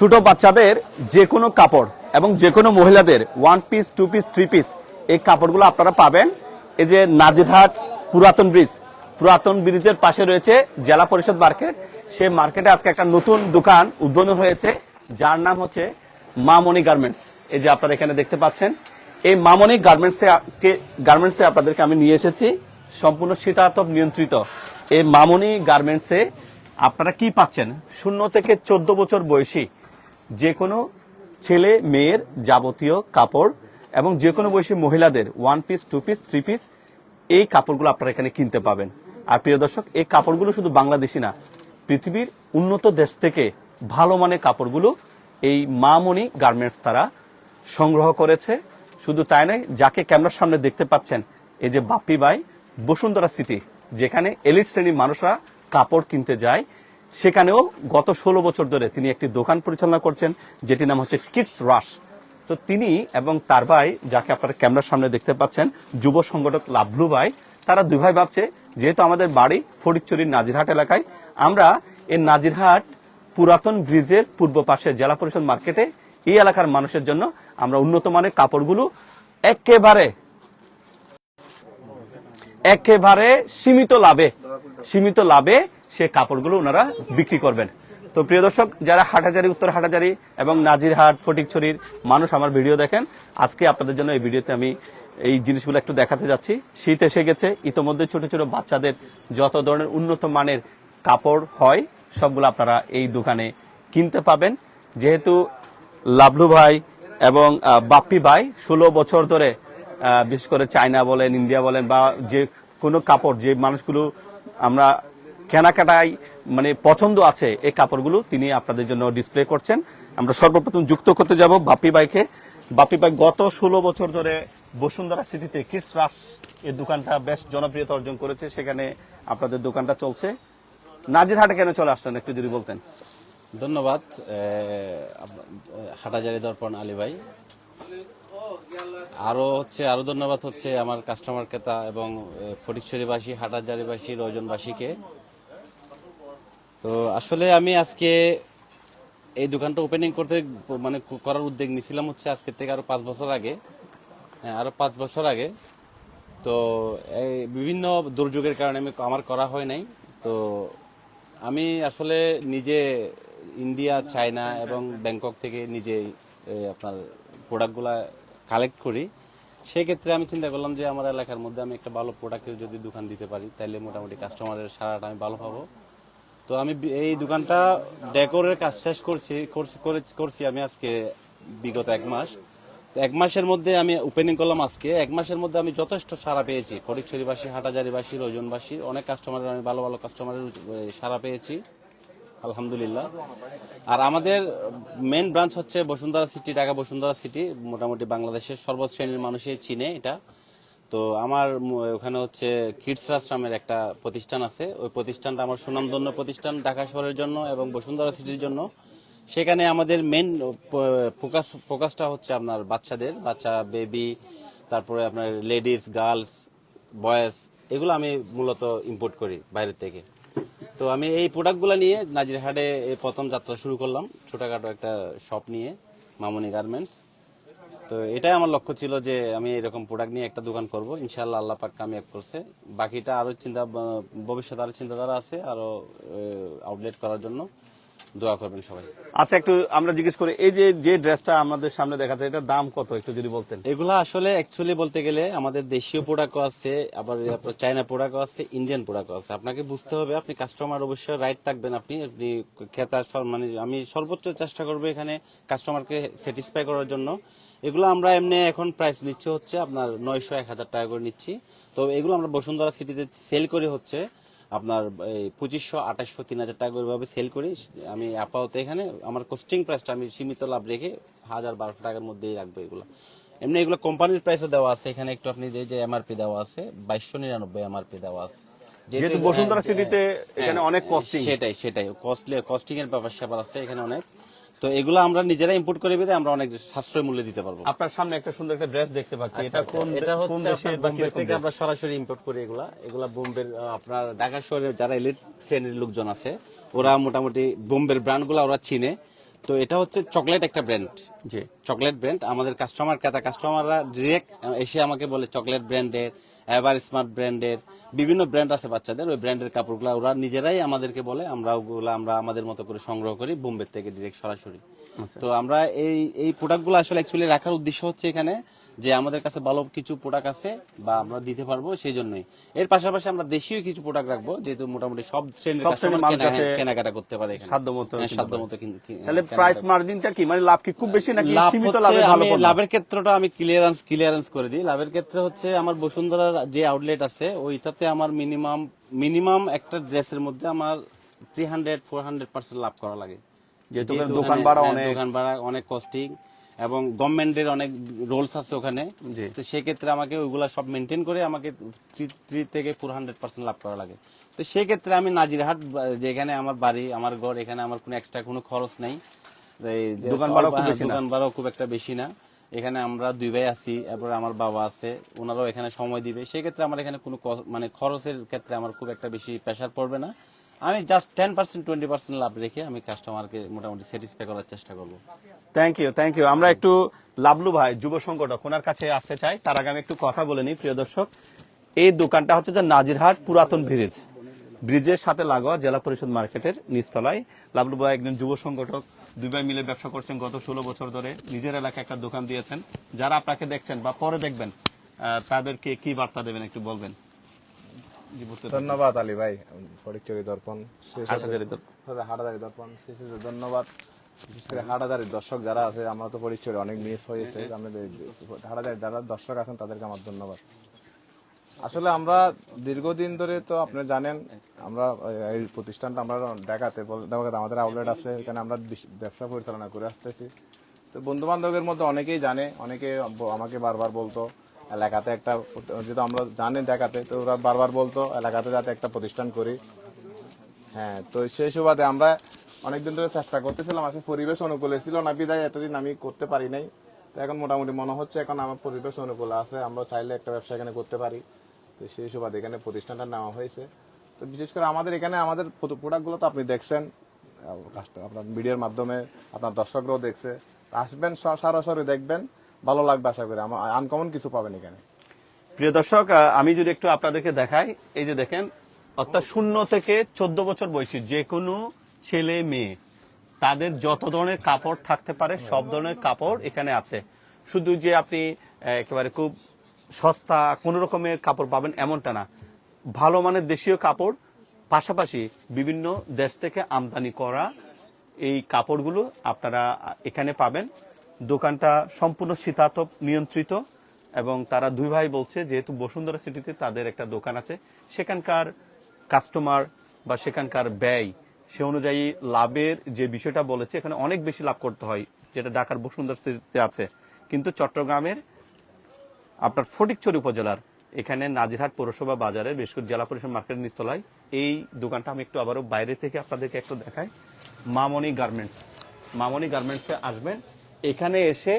ছোট বাচ্চাদের যে কোনো কাপড় এবং যে কোনো মহিলাদের one piece two piece three piece এই কাপড়গুলো আপনারা পাবেন। এই যে নাজিরহাট পুরাতন ব্রিজ পুরাতন ব্রিজের পাশে রয়েছে জেলা পরিষদ মার্কেট। সেই মার্কেটে আজকে একটা নতুন দোকান উদ্বোধন হয়েছে, যার নাম হচ্ছে মামনি গার্মেন্টস এই যে আপনারা এখানে দেখতে পাচ্ছেন, এই মামনি গার্মেন্টসে গার্মেন্টসে আপনাদেরকে আমি নিয়ে এসেছি। সম্পূর্ণ শীতাতপ নিয়ন্ত্রিত। এই মামনি গার্মেন্টসে আপনারা কি পাচ্ছেন? শূন্য থেকে চোদ্দ বছর বয়সী যে কোনো ছেলে, মেয়ের যাবতীয় কাপড় এবং যে কোনো বয়সী মহিলাদের one piece two piece three piece এই কাপড়গুলো আপনারা এখানে কিনতে পাবেন। আর প্রিয় দর্শক, এই কাপড়গুলো শুধু বাংলাদেশি না, পৃথিবীর উন্নত দেশ থেকে ভালো মানের কাপড়গুলো এই মামনি গার্মেন্টস তারা সংগ্রহ করেছে। শুধু তাই নয়, যাকে ক্যামেরার সামনে দেখতে পাচ্ছেন, এই যে বাপ্পি বাই বসুন্ধরা সিটি যেখানে এলিট শ্রেণির মানুষরা কাপড় কিনতে যায়। সেখানেও গত ষোলো বছর ধরে তিনি একটি দোকান পরিচালনা করছেন, যেটির নাম হচ্ছে কিডস রাশ তো তিনি এবং তার ভাই, যাকে আপনারা ক্যামেরার সামনে দেখতে পাচ্ছেন, যুব সংগঠক লাভলু ভাই, তারা দুই ভাই ভাবছে, যেহেতু আমাদের বাড়ি ফটিকচুরির নাজিরহাট এলাকায়, আমরা এই নাজিরহাট পুরাতন ব্রিজের পূর্ব পাশে জেলা পরিষদ মার্কেটে এই এলাকার মানুষের জন্য আমরা উন্নত মানের কাপড়গুলো একেবারে একেবারে সীমিত লাভে সীমিত লাভে সে কাপড়গুলো ওনারা বিক্রি করবেন। তো প্রিয় দর্শক, যারা হাটাজারি উত্তর হাটাজারি এবং নাজিরহাট, ফটিকছড়ির মানুষ আমার ভিডিও দেখেন, আজকে আপনাদের জন্য এই ভিডিওতে আমি এই জিনিসগুলো একটু দেখাতে যাচ্ছি। শীত এসে গেছে, ইতোমধ্যে ছোট ছোট বাচ্চাদের যত ধরনের উন্নত মানের কাপড় হয়, সবগুলো আপনারা এই দোকানে কিনতে পাবেন। যেহেতু লাভলু ভাই এবং বাপ্পি ভাই ষোলো বছর ধরে বিশেষ করে চায়না বলেন, ইন্ডিয়া বলেন বা যে কোনো কাপড়, যে মানুষগুলো আমরা কেনাকাটায় মানে পছন্দ আছে এই কাপড়গুলো, তিনি আপনাদের জন্য ডিসপ্লে করছেন। আমরা সর্বপ্রথম যুক্ত করতে যাব বাপ্পি বাইকে। বাপ্পি ভাই, গত ষোলো বছর ধরে বসুন্ধরা সিটিতে কিডস রাস এই দোকানটা বেশ জনপ্রিয়তা অর্জন করেছে। সেখানে আপনাদের দোকানটা চলছে। নাজিরহাটে কেন চলে আসলেন, একটু যদি বলতেন। ধন্যবাদ। হাটাজারি দর্পণ আলী ভাই। আরও হচ্ছে, আরও ধন্যবাদ হচ্ছে আমার কাস্টমার ক্রেতা এবং ফটিকছড়িবাসী, হাটাজারিবাসী রজনবাসীকে তো আসলে আমি আজকে এই দোকানটা ওপেনিং করতে মানে করার উদ্যোগ নিয়েছিলাম হচ্ছে আজকে থেকে আরও পাঁচ বছর আগে। হ্যাঁ, আরও পাঁচ বছর আগে। তো এই বিভিন্ন দুর্যোগের কারণে আমি আমার করা হয় নাই। তো আমি আসলে নিজে ইন্ডিয়া চায়না এবং ব্যাংকক থেকে নিজে আপনার প্রোডাক্টগুলা কালেক্ট করি। সেক্ষেত্রে আমি চিন্তা করলাম যে আমার এলাকার মধ্যে আমি একটা ভালো প্রোডাক্টের যদি দোকান দিতে পারি তাহলে মোটামুটি কাস্টমারের সারাটা আমি ভালো পাবো। তো আমি এই দোকানটা ডেকোরের কাজ শেষ করছি, করছি- করে- করছি আমি আজকে বিগত এক মাস। এক মাসের মধ্যে আমি ওপেনিং করলাম আজকে। এক মাসের মধ্যে আমি যথেষ্ট সারা পেয়েছি। ফটিকছড়িবাসী হাটাজারিবাসী রোজনবাসী অনেক কাস্টমারের আমি ভালো ভালো কাস্টমারের সারা পেয়েছি। আলহামদুলিল্লাহ। আর আমাদের মেন ব্রাঞ্চ হচ্ছে বসুন্ধরা সিটি ঢাকা বসুন্ধরা সিটি মোটামুটি বাংলাদেশের সর্বশ্রেণীর মানুষই চিনে এটা। তো আমার ওখানে হচ্ছে কিডস আশ্রমের একটা প্রতিষ্ঠান আছে। ওই প্রতিষ্ঠানটা আমার সুনামধন্য প্রতিষ্ঠান ঢাকা শহরের জন্য এবং বসুন্ধরা সিটির জন্য। সেখানে আমাদের মেন ফোকাস ফোকাসটা হচ্ছে আপনার বাচ্চাদের, বাচ্চা বেবি তারপরে আপনার লেডিস গার্লস বয়েজ এগুলো আমি মূলত ইম্পোর্ট করি বাইরে থেকে। তো আমি এই প্রোডাক্টগুলো নিয়ে নাজিরহাটে প্রথম যাত্রা শুরু করলাম। ছোটখাটো একটা শপ নিয়ে, মামনি গার্মেন্টস তো এটাই আমার লক্ষ্য ছিল যে আমি এরকম প্রোডাক্ট নিয়ে একটা দোকান করব। ইনশাআল্লাহ আল্লাহ পাক কামিয়াব করছে। বাকিটা আরও চিন্তা ভবিষ্যতে আরও চিন্তাধারা আছে আরও আউটলেট করার জন্য দোয়া করবেন সবাই। আচ্ছা একটু আমরা জিজ্ঞেস করি এই যে যে ড্রেসটা আমাদের সামনে দেখাচ্ছে এটার দাম কত একটু যদি বলতেন? এগুলা আসলে অ্যাকচুয়ালি বলতে গেলে আমাদের দেশীয় প্রোডাক্টও আছে আবার আপনার চায়না প্রোডাক্টও আছে ইন্ডিয়ান প্রোডাক্টও আছে। আপনাকে বুঝতে হবে আপনি কাস্টমার অবশ্যই রাইট থাকবেন আপনি আপনি ক্রেতা মানে আমি সর্বোচ্চ চেষ্টা করব এখানে কাস্টমারকে স্যাটিসফাই করার জন্য। এগুলো আমরা এমনি এখন প্রাইস নিচ্ছে হচ্ছে আপনার নয়শো এক হাজার টাকা করে নিচ্ছি। তো এগুলো আমরা বসুন্ধরা সিটিতে সেল করি হচ্ছে আপনার এই পঁচিশশো আঠাশশো তিন হাজার টাকা করে সেল করি। আমি আপাতত এখানে আমার কোস্টিং প্রাইসটা আমি সীমিত লাভ রেখে হাজার বারোশো টাকার মধ্যেই রাখব এগুলো। এমনি এগুলো কোম্পানির প্রাইসে দেওয়া আছে। এখানে একটু আপনি যে যে এমআরপি দেওয়া আছে বাইশশো নিরানব্বই এমআরপি দেওয়া আছে। যেহেতু বসুন্ধরা সিটিতে এখানে অনেক কস্টিং সেটাই সেটাই। কস্টলি কস্টিং এর ব্যাপার স্যাপার আছে এখানে অনেক। তো এগুলো আমরা নিজেরা ইম্পোর্ট করে বেঁধে আমরা অনেক সাশ্রয় মূল্যে দিতে পারব। আপনার সামনে একটা সুন্দর একটা ড্রেস দেখতে পাচ্ছি। এটা কোন আচ্ছা, এটা হচ্ছে বোম্বে থেকে আমরা সরাসরি ইম্পোর্ট করি এগুলা। এগুলা বোম্বের আপনার ঢাকা শহরে যারা এলিট শ্রেণির লোকজন আছে ওরা মোটামুটি বোম্বের ব্র্যান্ডগুলা ওরা চিনে। তো এটা হচ্ছে চকলেট একটা ব্র্যান্ড জি। চকলেট ব্র্যান্ড আমাদের কাস্টমার ক্রেতা কাস্টমাররা ডিরেক্ট এসে আমাকে বলে চকলেট ব্র্যান্ডের এভার স্মার্ট ব্র্যান্ডের বিভিন্ন ব্র্যান্ড আছে বাচ্চাদের ওই ব্র্যান্ডের কাপড়গুলো ওরা নিজেরাই আমাদেরকে বলে আমরা ওগুলো আমরা আমাদের মতো করে সংগ্রহ করি বোম্বে থেকে ডিরেক্ট সরাসরি। তো আমরা এই এই প্রোডাক্টগুলো আসলে অ্যাকচুয়ালি রাখার উদ্দেশ্য হচ্ছে এখানে যে আমাদের কাছে ভালো কিছু প্রোডাক্ট আছে বা আমরা দিতে পারব সেই জন্যই এর পাশাপাশি আমরা দেশীয় কিছু প্রোডাক্ট রাখব যেহেতু মোটামুটি সব শ্রেণির কেনাকাটা করতে পারে। সাধ্যমতো হ্যাঁ, সাধ্যমতো কিন- তাহলে প্রাইস মার্জিনটা কি? মানে লাভ কি? খুব বেশি নাকি সীমিত লাভে ভালো লাভের ক্ষেত্রটা আমি ক্লিয়ারেন্স ক্লিয়ারেন্স করে দিই। লাভের ক্ষেত্রে হচ্ছে আমার বসুন্ধরার যে আউটলেট আছে ওইটাতে আমার মিনিমাম মিনিমাম একটা ড্রেসের মধ্যে আমার three hundred four hundred percent লাভ করা লাগে। যেহেতু দোকান ভাড়া হ্যাঁ, অনেক। দোকান ভাড়া অনেক কস্টিং এবং গভর্নমেন্টের অনেক রোলস আছে ওখানে। তো সেক্ষেত্রে আমাকে ওইগুলা সব মেনটেন করে আমাকে থ্রি থেকে ফোর হান্ড্রেড পার্সেন্ট লাভ করা লাগে। তো সেক্ষেত্রে আমি নাজিরহাট যেখানে আমার বাড়ি আমার ঘর এখানে আমার কোনো এক্সট্রা কোনো খরচ নেই। দোকান ভাড়াও খুব একটা বেশি না। এখানে আমরা দুই ভাই আছি এরপর আমার বাবা আছে ওনারাও এখানে সময় দিবে। সেক্ষেত্রে আমার এখানে কোনো মানে খরচের ক্ষেত্রে আমার খুব একটা বেশি প্রেশার পড়বে না। আমি just ten percent twenty percent লাভ রেখে আমি কাস্টমারকে মোটামুটি স্যাটিসফাই করার চেষ্টা করব। থ্যাংক ইউ থ্যাংক ইউ আমরা একটু লাবলু ভাই যুব সংগঠক ওনার কাছে আসতে চাই। তার আগে আমি একটু কথা বলে নিই প্রিয় দর্শক। এই দোকানটা হচ্ছে যে নাজিরহাট পুরাতন ব্রিজ। ব্রিজের সাথে লাগোয়া জেলা পরিষদ মার্কেটের নিচতলায়। লাবলু ভাই একজন যুব সংগঠক দুই ভাই মিলে ব্যবসা করছেন গত ষোলো বছর ধরে। নিজের এলাকায় একটা দোকান দিয়েছেন। যারা আপনাকে দেখছেন বা পরে দেখবেন আহ, তাদেরকে কি বার্তা দেবেন একটু বলবেন। ধন্যবাদ আলী ভাই ফটিকচুরি দর্পণ। হাটাদারি দর্পণ। ধন্যবাদ। বিশেষ করে হাটাদারি দর্শক যারা আছে আমরা তো ফটিকচুরি অনেক মিস হয়েছে। আমাদের হাটাদারি যারা দর্শক আছেন তাদেরকে আমার ধন্যবাদ। আসলে আমরা দীর্ঘদিন ধরে তো আপনি জানেন আমরা এই প্রতিষ্ঠানটা আমরা ঢাকাতে ঢাকাতে আমাদের আউটলেট আছে এখানে আমরা ব্যবসা পরিচালনা করে আসতেছি। তো বন্ধু বান্ধবের মধ্যে অনেকেই জানে অনেকে আমাকে বারবার বলতো এলাকাতে একটা যেহেতু আমরা জানি দেখাতে তো ওরা বারবার বলতো এলাকাতে যাতে একটা প্রতিষ্ঠান করি। হ্যাঁ তো সেই সুবাদে আমরা অনেকদিন ধরে চেষ্টা করতেছিলাম আসলে পরিবেশ অনুকূলে ছিল না, বিদায় এতদিন আমি করতে পারি নাই। তো এখন মোটামুটি মনে হচ্ছে এখন আমার পরিবেশ অনুকূল আছে, আমরা চাইলে একটা ব্যবসা এখানে করতে পারি। তো সেই সুবাদে এখানে প্রতিষ্ঠানটা নেওয়া হয়েছে। তো বিশেষ করে আমাদের এখানে, আমাদের প্রোডাক্টগুলো তো আপনি দেখছেন আপনার ভিডিওর মাধ্যমে আপনার দর্শকরাও দেখছে। আসবেন সরাসরি দেখবেন, ভালো লাগবে আশা করি। আমার আনকমন কিছু পাবেন এখানে। প্রিয় দর্শক আমি যদি একটু আপনাদেরকে দেখাই, এই যে দেখেন, অর্থাৎ শূন্য থেকে চোদ্দ বছর বয়সী যে কোনো ছেলে, মেয়ে, তাদের যত ধরনের কাপড় থাকতে পারে, সব ধরনের কাপড় এখানে আছে। শুধু যে আপনি একেবারে খুব সস্তা কোন রকমের কাপড় পাবেন এমনটা না। ভালো মানের দেশীয় কাপড়, পাশাপাশি বিভিন্ন দেশ থেকে আমদানি করা এই কাপড়গুলো আপনারা এখানে পাবেন। দোকানটা সম্পূর্ণ শীতাতপ নিয়ন্ত্রিত এবং তারা দুই ভাই বলছে, যেহেতু বসুন্ধরা সিটিতে তাদের একটা দোকান আছে, সেখানকার কাস্টমার বা সেখানকার ব্যয় সে অনুযায়ী লাভের যে বিষয়টা বলেছে, এখানে অনেক বেশি লাভ করতে হয়, যেটা ঢাকার বসুন্ধরা সিটিতে আছে। কিন্তু চট্টগ্রামের আপনার ফটিকছড়ি উপজেলার, এখানে নাজিরহাট পৌরসভা বাজারের বেশ কিছু জেলা পরিষদ মার্কেটের নিচতলায়, এই দোকানটা আমি একটু আবারও বাইরে থেকে আপনাদেরকে একটু দেখাই। মামনি গার্মেন্টস। মামনি গার্মেন্টসে আসবেন। এখানে এসে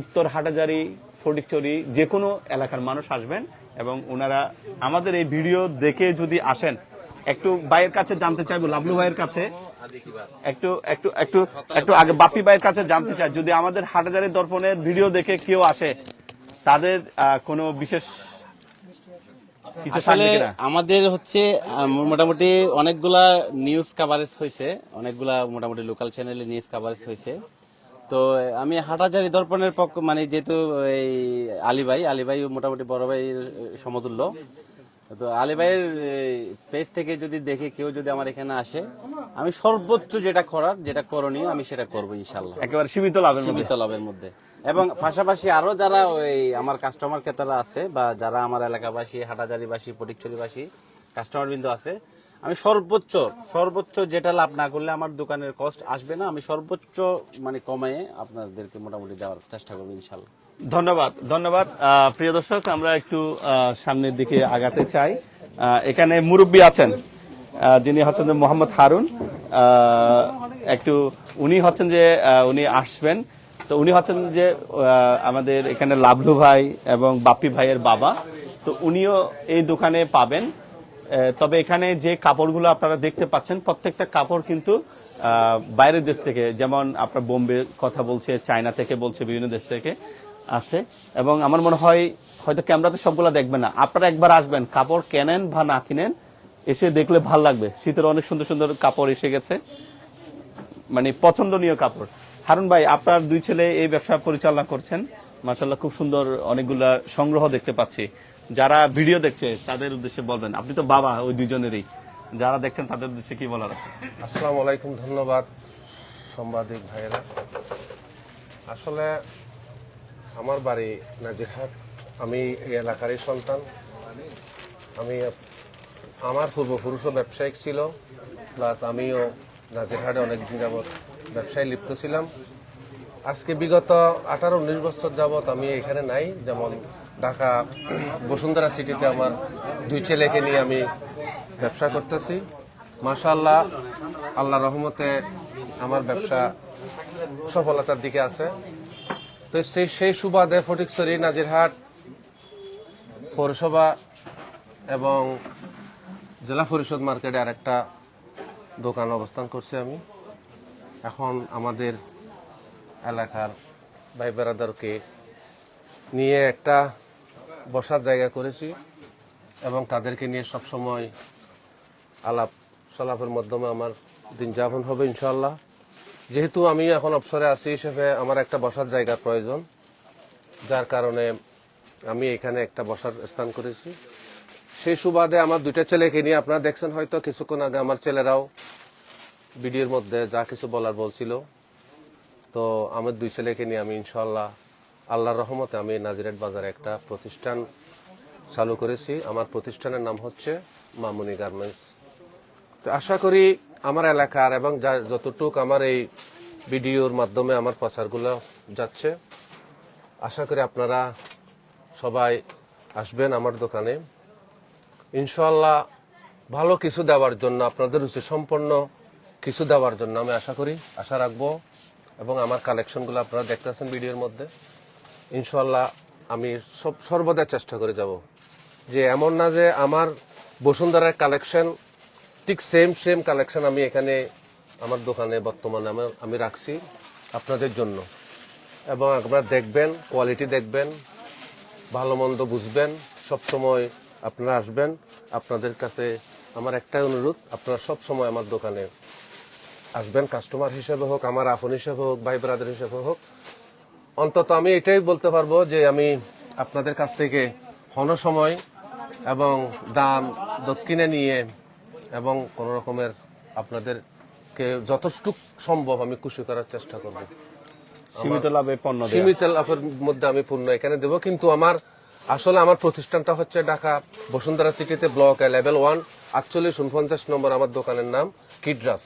উত্তর হাটাজারি, ফটিকছড়ি যে কোনো এলাকার মানুষ আসবেন এবং ওনারা আমাদের এই ভিডিও দেখে যদি আসেন একটু ভাইয়ের কাছে জানতে চাইব লাভলু ভাইয়ের কাছে। একটু একটু একটু একটু আগে বাপি ভাইয়ের কাছে জানতে চাই। যদি আমাদের হাটাজারি দর্পণের ভিডিও দেখে কেউ আসে তাদের কোনো বিশেষ আসলে আমাদের হচ্ছে মোটামুটি অনেকগুলা নিউজ কাভারেজ হয়েছে অনেকগুলা মোটামুটি লোকাল চ্যানেলে নিউজ কাভারেজ হয়েছে তো আমি হাটাজারি দর্পণের পক্ষ মানে যেহেতু এই আলী ভাই আলী ভাই মোটামুটি বড় ভাইয়ের সমতুল্য। তো আলী ভাইয়ের পেজ থেকে যদি দেখে কেউ যদি আমার এখানে আসে আমি সর্বোচ্চ যেটা করার যেটা করণীয় আমি সেটা করব ইনশাল্লাহ। একেবারে সীমিত লাভের সীমিত লাভের মধ্যে। এবং পাশাপাশি আরও যারা ওই আমার কাস্টমার ক্রেতারা আছে বা যারা আমার এলাকাবাসী হাটাজারিবাসী ফটিকছড়িবাসী কাস্টমার বিন্দু আছে আমি সর্বোচ্চ সর্বোচ্চ যেটা লাভ না করলে আমার দোকানের কস্ট আসবে না আমি সর্বোচ্চ মানে কমায়ে আপনাদেরকে মোটামুটি দেওয়ার চেষ্টা করব ইনশাল্লাহ। ধন্যবাদ ধন্যবাদ। প্রিয় দর্শক, আমরা একটু সামনের দিকে আগাতে চাই। এখানে মুরব্বী আছেন যিনি হচ্ছেন যে মোহাম্মদ হারুন। একটু উনি হচ্ছেন যে উনি আসবেন। তো উনি হচ্ছেন যে আমাদের এখানে লাভলু ভাই এবং বাপ্পি ভাইয়ের বাবা। তো উনিও এই দোকানে পাবেন। তবে এখানে যে কাপড়গুলো আপনারা দেখতে পাচ্ছেন, প্রত্যেকটা কাপড় কিন্তু বাইরের দেশ থেকে, যেমন আপনার বোম্বে কথা বলছে, চায়না থেকে বলছে, বিভিন্ন দেশ থেকে। আছে, এবং আমার মনে হয় হয়তো ক্যামেরাতে সবগুলো দেখবেন না। আপনারা একবার আসবেন, কাপড় কেনেন বা না কিনেন, এসে দেখলে ভালো লাগবে। শীতের অনেক সুন্দর সুন্দর কাপড় এসে গেছে। মানে পছন্দনীয় কাপড়। হারুন ভাই, আপনার দুই ছেলে এই ব্যবসা পরিচালনা করছেন। মার্শাল্লাহ খুব সুন্দর অনেকগুলা সংগ্রহ দেখতে পাচ্ছি। যারা ভিডিও দেখছে, তাদের উদ্দেশ্যে বলবেন। আপনি তো বাবা, ওই দুইজনেরই। যারা দেখছেন, তাদের উদ্দেশ্যে কি বলার আছে? আসসালামু আলাইকুম, ধন্যবাদ, সাংবাদিক ভাইয়েরা। আসলে আমার বাড়ি নাজিরহাট আমি এই এলাকারই সন্তান। আমি আমার পূর্বপুরুষও ব্যবসায়িক ছিল, প্লাস আমিও নাজিরহাটে অনেকদিন যাবৎ ব্যবসায় লিপ্ত ছিলাম। আজকে বিগত আঠারো উনিশ বছর যাবৎ আমি এখানে নাই, যেমন ঢাকা, বসুন্ধরা সিটিতে আমার দুই ছেলেকে নিয়ে আমি ব্যবসা করতেছি। মাশাল্লাহ আল্লাহ রহমতে আমার ব্যবসা সফলতার দিকে আছে। তো সেই সেই সুবাদে ফটিকছড়ি, নাজিরহাট, পৌরসভা এবং জেলা পরিষদ মার্কেটে আরেকটা দোকান অবস্থান করছি আমি। এখন আমাদের এলাকার ভাই বেড়াদারকে নিয়ে একটা বসার জায়গা করেছি এবং তাদেরকে নিয়ে সবসময় আলাপ সলাপের মাধ্যমে আমার দিন যাপন হবে ইনশাল্লাহ যেহেতু আমি এখন অবসরে আছি হিসেবে আমার একটা বসার জায়গার প্রয়োজন, যার কারণে আমি এখানে একটা বসার স্থান করেছি। সেই সুবাদে আমার দুইটা ছেলেকে নিয়ে আপনারা দেখছেন হয়তো, কিছুক্ষণ আগে আমার ছেলেরাও ভিডিওর মধ্যে যা কিছু বলার বলছিল। তো আমার দুই ছেলেকে নিয়ে আমি ইনশাল্লাহ আল্লাহর রহমতে আমি নাজিরাট বাজারে একটা প্রতিষ্ঠান চালু করেছি। আমার প্রতিষ্ঠানের নাম হচ্ছে মামুনি গার্মেন্টস। তো আশা করি আমার এলাকার এবং যতটুক আমার এই ভিডিওর মাধ্যমে আমার প্রচারগুলো যাচ্ছে, আশা করি আপনারা সবাই আসবেন আমার দোকানে। ইনশাল্লাহ ভালো কিছু দেওয়ার জন্য, আপনাদের রুচি সম্পন্ন কিছু দেওয়ার জন্য আমি আশা করি, আশা রাখব এবং আমার কালেকশনগুলো আপনারা দেখতেছেন ভিডিওর মধ্যে। ইনশাল্লাহ আমি সব সর্বদা চেষ্টা করে যাব যে এমন না যে আমার বসুন্ধরার কালেকশন ঠিক সেম সেম কালেকশন আমি এখানে আমার দোকানে বর্তমানে আমার, আমি রাখছি আপনাদের জন্য। এবং আপনারা দেখবেন কোয়ালিটি দেখবেন, ভালো মন্দ বুঝবেন, সব সময় আপনারা আসবেন, আপনাদের কাছে আমার একটাই অনুরোধ, আপনারা সব সময় আমার দোকানে আসবেন কাস্টমার হিসেবে হোক, আমার আপন হিসেবে হোক, ভাই ব্রাদার হিসেবে হোক। অন্তত আমি এটাই বলতে পারব যে আমি আপনাদের কাছ থেকে ক্ষণ সময় এবং দাম দক্ষিণে নিয়ে এবং কোন রকমের আপনাদেরকে যতটুক সম্ভব আমি খুশি করার চেষ্টা করব। সীমিত লাভে পণ্য সীমিত লাভের মধ্যে আমি পূর্ণ এখানে দেবো কিন্তু আমার আসলে আমার প্রতিষ্ঠানটা হচ্ছে ঢাকা বসুন্ধরা সিটিতে ব্লক লেভেল ওয়ান আটচল্লিশ উনপঞ্চাশ নম্বর আমার দোকানের নাম কিডরাস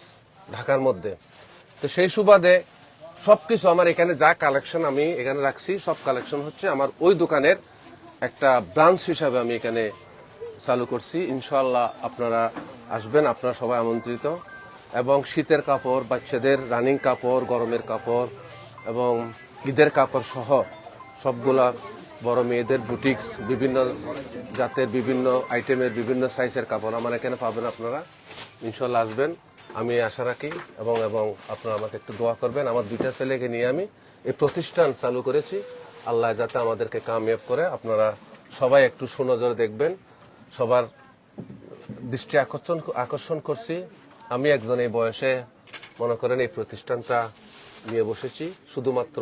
ঢাকার মধ্যে। তো সেই সুবাদে সবকিছু আমার এখানে যা কালেকশন আমি এখানে রাখছি সব কালেকশন হচ্ছে আমার ওই দোকানের একটা ব্রাঞ্চ হিসাবে আমি এখানে চালু করছি। ইনশাল্লাহ আপনারা আসবেন, আপনারা সবাই আমন্ত্রিত। এবং শীতের কাপড়, বাচ্চাদের রানিং কাপড়, গরমের কাপড় এবং ঈদের কাপড় সহ সবগুলা বড় মেয়েদের বুটিক্স বিভিন্ন জাতের, বিভিন্ন আইটেমের বিভিন্ন সাইজের কাপড় আমার এখানে পাবেন আপনারা। ইনশাল্লাহ আসবেন। আমি আশা রাখি এবং এবং আপনারা আমাকে একটু দোয়া করবেন। আমার দুইটা ছেলেকে নিয়ে আমি এই প্রতিষ্ঠান চালু করেছি। আল্লাহ যাতে আমাদেরকে কামিয়াব করে। আপনারা সবাই একটু সুনজরে দেখবেন। সবার দৃষ্টি আকর্ষণ আকর্ষণ করছি। আমি একজন এই বয়সে মনে করেন এই প্রতিষ্ঠানটা নিয়ে বসেছি। শুধুমাত্র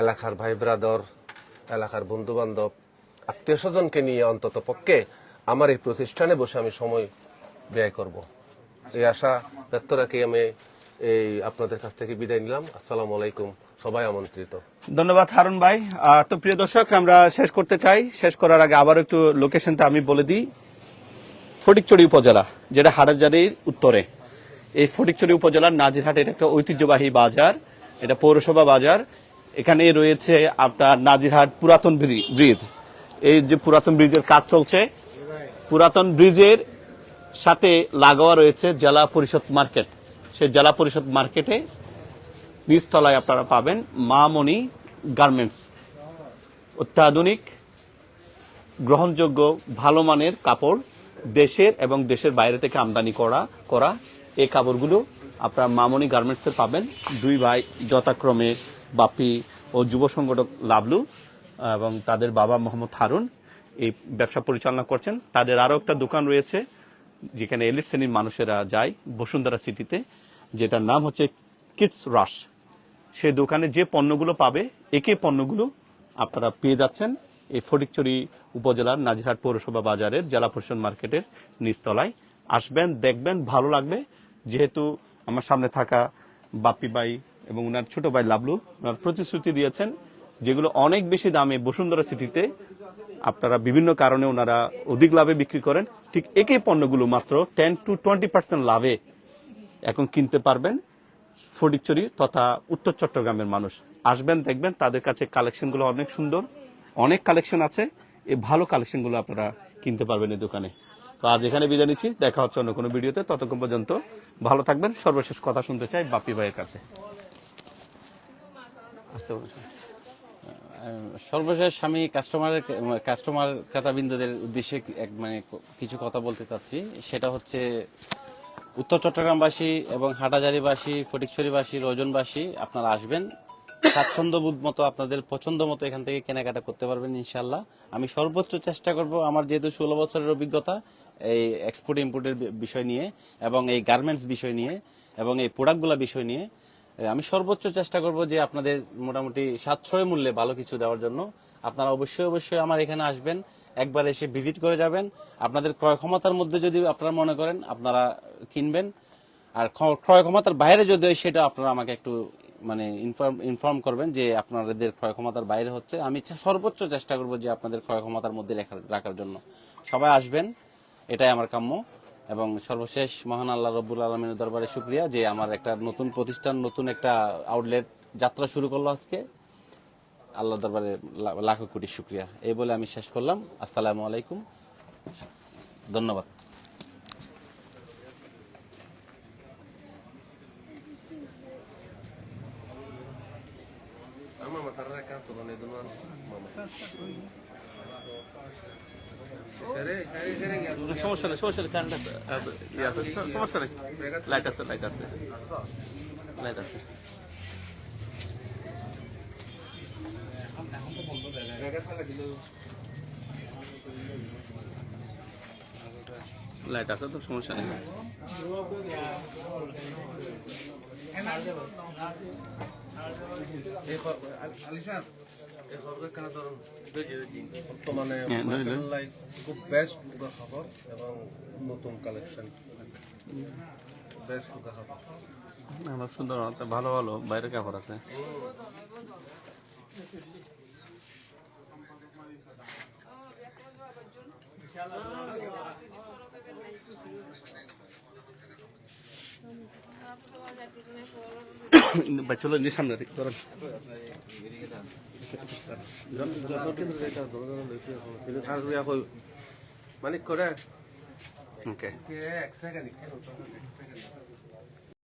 এলাকার ভাই ব্রাদর, এলাকার বন্ধু বান্ধব আত্মীয় স্বজনকে নিয়ে অন্তত পক্ষে আমার এই প্রতিষ্ঠানে বসে আমি সময় ব্যয় করব। এই আশা ব্যক্ত রাখি আমি এই আপনাদের কাছ থেকে বিদায় নিলাম। আসসালামু আলাইকুম। সবাই আমন্ত্রিত। ধন্যবাদ হারুন ভাই। তো প্রিয় দর্শক, আমরা শেষ করতে চাই। শেষ করার আগে আবার একটু লোকেশনটা আমি বলে দিই। ফটিকচড়ি উপজেলা, যেটা হাটাজারির উত্তরে। এই ফটিকচড়ি উপজেলার নাজিরহাটের একটা ঐতিহ্যবাহী বাজার। এটা পৌরসভা বাজার। এখানে রয়েছে আপনার নাজিরহাট পুরাতন ব্রি- ব্রিজ। এই যে পুরাতন ব্রিজের কাজ চলছে, পুরাতন ব্রিজের সাথে লাগোয়া রয়েছে জেলা পরিষদ মার্কেট। সেই জেলা পরিষদ মার্কেটে নিচতলায় আপনারা পাবেন মামনি গার্মেন্টস। অত্যাধুনিক, গ্রহণযোগ্য, ভালো মানের কাপড় দেশের এবং দেশের বাইরে থেকে আমদানি করা করা এই কাপড়গুলো আপনারা মামনি গার্মেন্টসে পাবেন। দুই ভাই যথাক্রমে বাপি ও যুব সংগঠক লাবলু এবং তাদের বাবা মোহাম্মদ হারুন এই ব্যবসা পরিচালনা করছেন। তাদের আরও একটা দোকান রয়েছে, যেখানে এলিট শ্রেণির মানুষেরা যায় বসুন্ধরা সিটিতে, যেটার নাম হচ্ছে কিডস রাশ সে দোকানে যে পণ্যগুলো পাবে, একে পণ্যগুলো আপনারা পেয়ে যাচ্ছেন এই ফটিকচুরি উপজেলার নাজিরহাট পৌরসভা বাজারের জেলা পরিষদ মার্কেটের নিচতলায়। আসবেন, দেখবেন, ভালো লাগবে। যেহেতু আমার সামনে থাকা বাপ্পি ভাই এবং ওনার ছোট ভাই লাবলু ওনার প্রতিশ্রুতি দিয়েছেন যেগুলো অনেক বেশি দামে বসুন্ধরা সিটিতে আপনারা বিভিন্ন কারণে ওনারা অধিক লাভে বিক্রি করেন। ঠিক একই পণ্যগুলো মাত্র টেন টু টোয়েন্টি পার্সেন্ট লাভে এখন কিনতে পারবেন। ফটিকচুরি তথা উত্তর চট্টগ্রামের মানুষ। আসবেন, দেখবেন, তাদের কাছে কালেকশনগুলো অনেক সুন্দর। অনেক কালেকশন আছে। এই ভালো কালেকশনগুলো আপনারা কিনতে পারবেন এই দোকানে। তো আজ এখানে বিদায় নিচ্ছি। দেখা হচ্ছে অন্য কোনো ভিডিওতে। ততক্ষণ পর্যন্ত ভালো থাকবেন। সর্বশেষ কথা শুনতে চাই বাপি ভাইয়ের কাছে। সর্বশেষ আমি কাস্টমারের কাস্টমার ক্রেতাবৃন্দদের উদ্দেশ্যে এক মানে কিছু কথা বলতে চাচ্ছি। সেটা হচ্ছে উত্তর চট্টগ্রামবাসী এবং হাটাজারিবাসী, ফটিকছড়িবাসী, রজনবাসী আপনারা আসবেন। স্বাচ্ছন্দ্য বোধ মতো আপনাদের পছন্দ মতো এখান থেকে কেনাকাটা করতে পারবেন ইনশাল্লাহ আমি সর্বোচ্চ চেষ্টা করব আমার যেহেতু ষোলো বছরের অভিজ্ঞতা এই এক্সপোর্ট ইম্পোর্টের বিষয় নিয়ে এবং এই গার্মেন্টস বিষয় নিয়ে এবং এই প্রোডাক্টগুলো বিষয় নিয়ে। আমি সর্বোচ্চ চেষ্টা করব যে আপনাদের মোটামুটি সাশ্রয় মূল্যে ভালো কিছু দেওয়ার জন্য। আপনারা অবশ্যই অবশ্যই আমার এখানে আসবেন। একবার এসে ভিজিট করে যাবেন। আপনাদের ক্রয় ক্ষমতার মধ্যে যদি আপনারা মনে করেন, আপনারা কিনবেন। আর ক্রয় ক্ষমতার বাইরে যদি সেটা আপনারা আমাকে একটু মানে ইনফর্ম ইনফর্ম করবেন যে আপনাদের ক্রয় ক্ষমতার বাইরে হচ্ছে। আমি সর্বোচ্চ চেষ্টা করব যে আপনাদের ক্রয় ক্ষমতার মধ্যে রাখার জন্য। সবাই আসবেন, এটাই আমার কাম্য। এবং সর্বশেষ মহান আল্লাহ রব্বুল আলমিনের দরবারে শুক্রিয়া যে আমার একটা নতুন প্রতিষ্ঠান, নতুন একটা আউটলেট যাত্রা শুরু করল আজকে। আল্লাহ দরবারে লাখো কোটি শুক্রিয়া। এই বলে আমি শেষ করলাম। আসসালামু আলাইকুম। ধন্যবাদ. সমস্যা নেই সমস্যা নেই কারেন্ট ইয়ে আছে, সমস্যা নেই। লাইট আছে লাইট আছে। লাইট আছে। লাইট আছে তো সমস্যা নেই? বর্তমানে হ্যাঁ, খুব বেস্ট খবর এবং নতুন কালেকশন বেস্ট খবর। সুন্দর ভালো ভালো বাইরে কাপড় আছে। চলো নিয়ে সামনে ঠিক ধরেন। মানিক করে ওকে এক সেকেন্ড